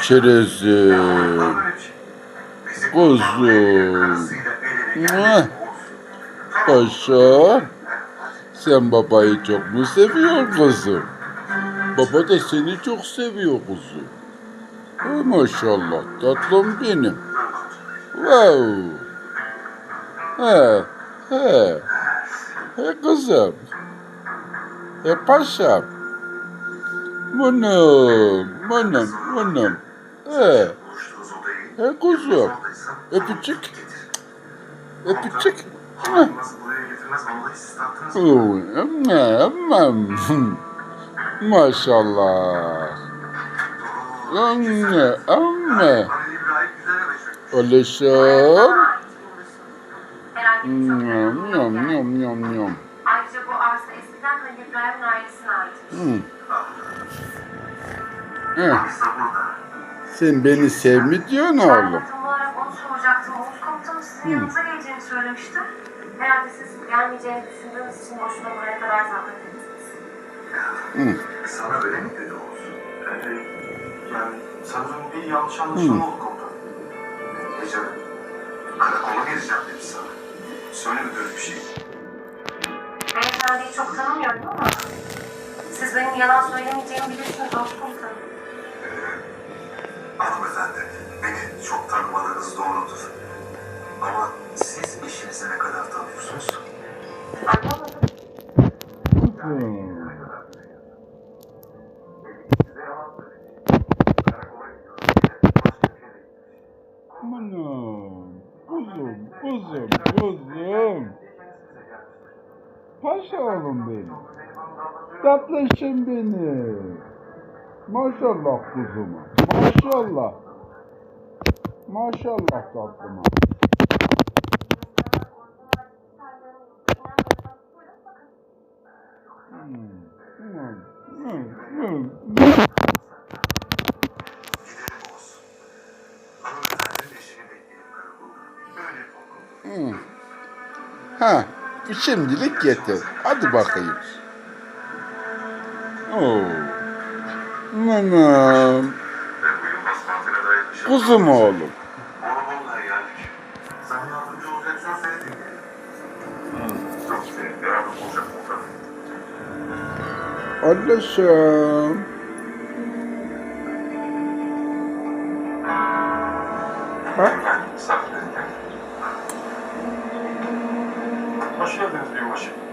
Şey. Bizi Kuzum. paşa. Sen babayı çok mu seviyor kızım? Baba da seni çok seviyor kuzum. Oh, maşallah, tatlım benim. Wow. He, he. He kızım. He paşam. Bunum. He, Buluştuğunuz odayı he kuzum. Öpücük, öpücük. Maşallah. Anne, anne. Halil İbrahim güzel eve çökmüş. Oluşum. Arsa eskiden Halil İbrahim'in ailesine ait. Hı. Biz de burada. Sen beni sevmi diyorsun Ben oğlum. de tam olarak onu soracaktım. Oğuz komutanım sizin yanınıza geleceğini söylemişti. Herhalde siz gelmeyeceğini düşündüğünüz için boşuna buraya kadar zahmet ettiniz. Hı. Sana öyle mi dedi Oğuz? Ee, yani sanırım bir yanlış anlaşılma oldu komutanım. Gece karakola geleceğim dedi sana. Söylemedi öyle bir şey. Beyefendiyi çok tanımıyorum ama siz benim yalan söylemeyeceğimi bilirsiniz Oğuz komutanım. Hanımefendi, beni çok tanımadığınız doğrudur. Ama siz eşinizi ne kadar tanıyorsunuz? Anlamadım. Hı. Size yalan söyledi. Karakola Paşa oğlum benim. Tatlışım benim. Maşallah kuzuma. Maşallah. Maşallah tatlıma. Hmm, hmm, hmm, hmm. Gidelim Oğuz. Şimdilik yeter. Hadi bakayım. Oo. Anam. Ve bu Yılmaz mantığına dayanışalım. Kuzum oğlum. Onu vallahi еще один стрелочек.